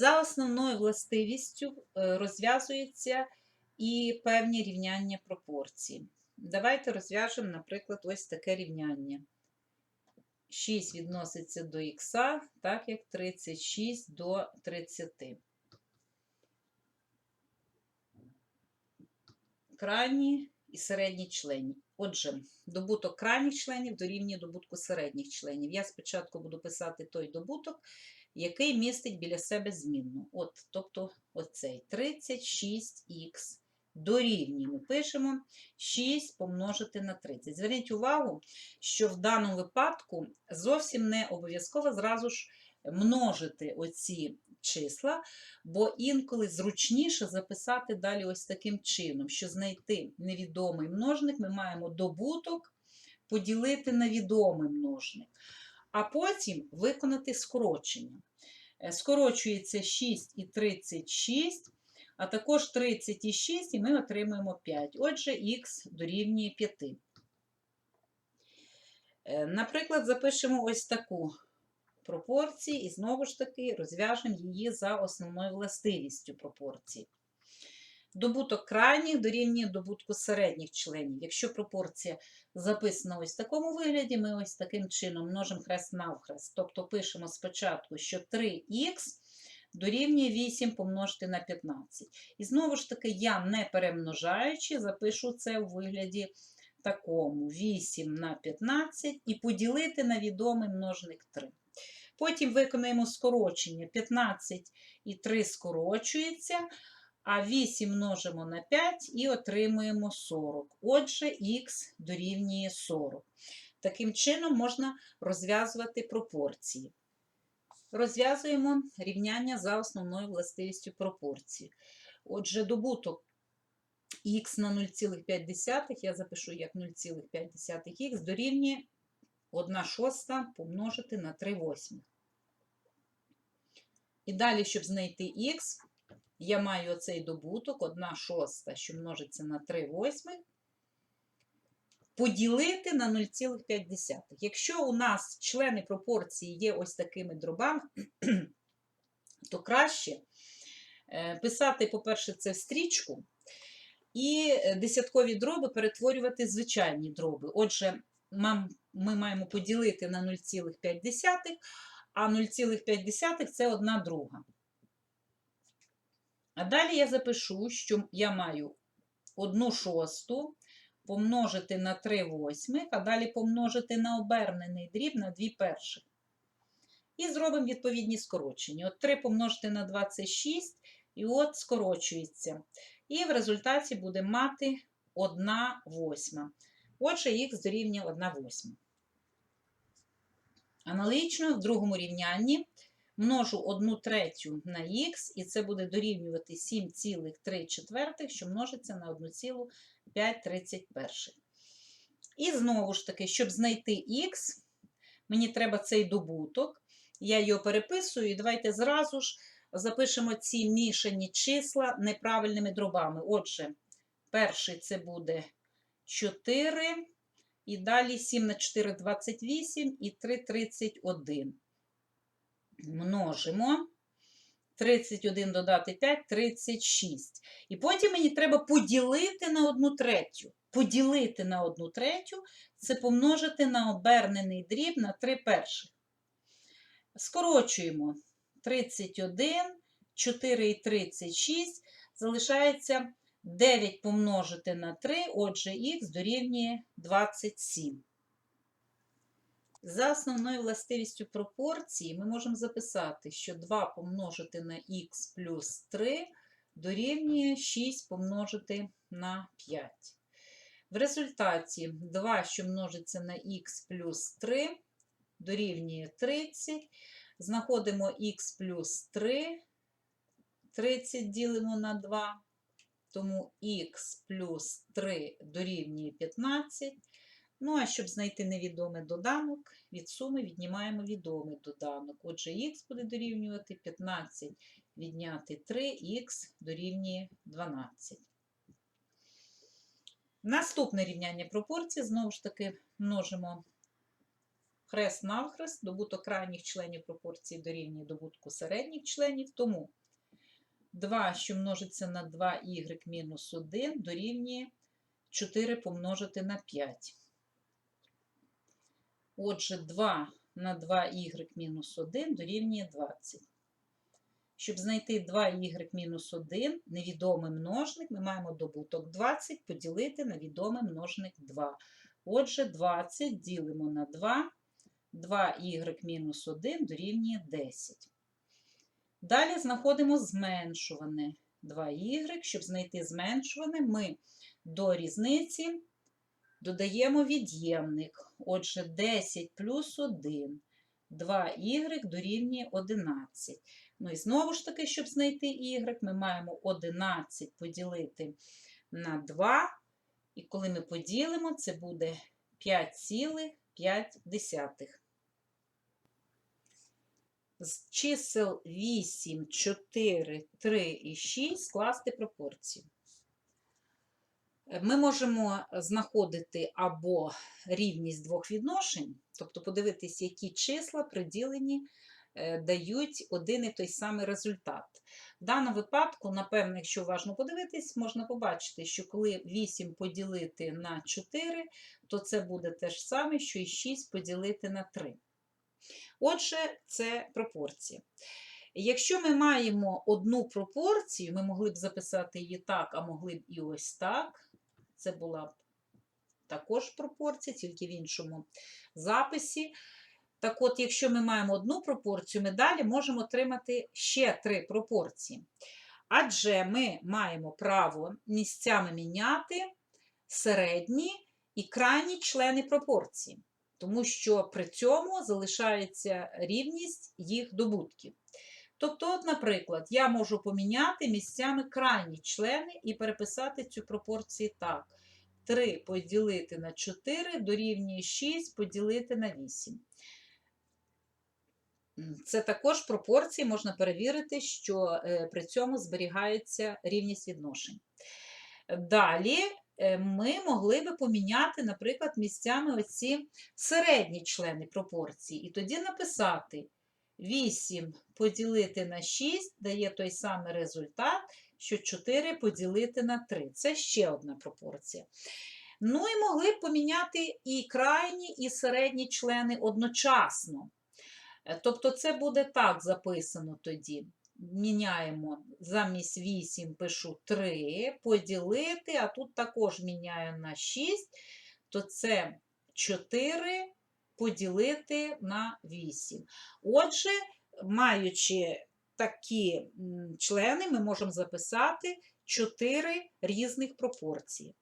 За основною властивістю е, розв'язуються і певні рівняння пропорцій. Давайте розв'яжемо, наприклад, ось таке рівняння. 6 відноситься до х, так як 36 до 30. Крайні і середні члені. Отже, добуток крайніх членів дорівнює добутку середніх членів. Я спочатку буду писати той добуток, який містить біля себе змінну. От, тобто оцей 36х дорівнює. Ми пишемо 6 помножити на 30. Зверніть увагу, що в даному випадку зовсім не обов'язково зразу ж множити оці числа, бо інколи зручніше записати далі ось таким чином, що знайти невідомий множник, ми маємо добуток поділити на відомий множник, а потім виконати скорочення. Е, Скорочується 6 і 36, а також 36, і ми отримуємо 5. Отже, х дорівнює 5. Е, Наприклад, запишемо ось таку пропорції і знову ж таки розв'яжемо її за основною властивістю пропорції. Добуток крайніх дорівнює добутку середніх членів. Якщо пропорція записана ось в такому вигляді, ми ось таким чином множимо хрест навхрест. Тобто пишемо спочатку, що 3х дорівнює 8 помножити на 15. І знову ж таки, я не перемножаючи, запишу це у вигляді такому: 8 на 15 і поділити на відомий множник 3. Потім виконаємо скорочення. 15 і 3 скорочується, а 8 множимо на 5 і отримуємо 40. Отже, х дорівнює 40. Таким чином можна розв'язувати пропорції. Розв'язуємо рівняння за основною властивістю пропорції. Отже, добуток х на 0,5, я запишу як 0,5х, дорівнює 1 шоста помножити на 3 восьмих. І далі, щоб знайти х, я маю оцей добуток 1 шоста, що множиться на 3 восьмих, поділити на 0,5. Якщо у нас члени пропорції є ось такими дробами, то краще е, писати, по-перше, це в стрічку, і десяткові дроби перетворювати звичайні дроби. Отже, ми маємо поділити на 0,5, а 0,5 це 1 друга. А далі я запишу, що я маю 1 шосту помножити на 3 восьмих, а далі помножити на обернений дріб на 2 перших. І зробимо відповідні скорочення. От 3 помножити на 26, і от скорочується. І в результаті буде мати 1 восьма. Отже, х дорівнює 1 восьма. Аналогічно в другому рівнянні множу 1 третю на х, і це буде дорівнювати 7,3 четвертих, що множиться на 1,531. І знову ж таки, щоб знайти х, мені треба цей добуток. Я його переписую, і давайте зразу ж запишемо ці мішані числа неправильними дробами. Отже, перший це буде 4, і далі 7 на 4 – 28 і 3 – 31. Множимо. 31 додати 5 – 36. І потім мені треба поділити на 1 третю. Поділити на 1 третю – це помножити на обернений дріб на 3 перших. Скорочуємо 31, 4 і 36. Залишається 9 помножити на 3, отже, х дорівнює 27. За основною властивістю пропорції ми можемо записати, що 2 помножити на х плюс 3 дорівнює 6 помножити на 5. В результаті 2, що множиться на х плюс 3, дорівнює 30. Знаходимо х плюс 3, 30 ділимо на 2, тому х плюс 3 дорівнює 15. Ну, а щоб знайти невідомий доданок, від суми віднімаємо відомий доданок. Отже, х буде дорівнювати 15 відняти 3, х дорівнює 12. Наступне рівняння пропорцій, знову ж таки, множимо хрест навхрест, добуток крайніх членів пропорції дорівнює добутку середніх членів. Тому 2, що множиться на 2y мінус 1, дорівнює 4 помножити на 5. Отже, 2 на 2y мінус 1 дорівнює 20. Щоб знайти 2y мінус 1, невідомий множник, ми маємо добуток 20 поділити на відомий множник 2. Отже, 20 ділимо на 2, 2y мінус 1 дорівнює 10. Далі знаходимо зменшуване 2y. Щоб знайти зменшуване, ми до різниці додаємо від'ємник. Отже, 10 плюс 1, 2y дорівнює 11. Ну і знову ж таки, щоб знайти y, ми маємо 11 поділити на 2. І коли ми поділимо, це буде 5,5. З чисел 8, 4, 3 і 6 скласти пропорцію. Ми можемо знаходити або рівність двох відношень, тобто подивитись, які числа приділені е, дають один і той самий результат. В даному випадку, напевно, якщо уважно подивитись, можна побачити, що коли 8 поділити на 4, то це буде те ж саме, що і 6 поділити на 3. Отже, це пропорція. Якщо ми маємо одну пропорцію, ми могли б записати її так, а могли б і ось так. Це була б також пропорція, тільки в іншому записі. Так от, якщо ми маємо одну пропорцію, ми далі можемо отримати ще три пропорції. Адже ми маємо право місцями міняти середні і крайні члени пропорції, тому що при цьому залишається рівність їх добутків. Тобто, от, наприклад, я можу поміняти місцями крайні члени і переписати цю пропорцію так. 3 поділити на 4 дорівнює 6 поділити на 8. Це також пропорції, можна перевірити, що е, при цьому зберігається рівність відношень. Далі е, ми могли би поміняти, наприклад, місцями оці середні члени пропорції. І тоді написати 8 поділити на 6 дає той самий результат, що 4 поділити на 3. Це ще одна пропорція. Ну і могли б поміняти і крайні, і середні члени одночасно. Е, Тобто це буде так записано тоді. Міняємо замість 8 пишу 3, поділити, а тут також міняю на 6, то це 4 поділити на 8. Отже, маючи такі члени, ми можемо записати 4 різних пропорції.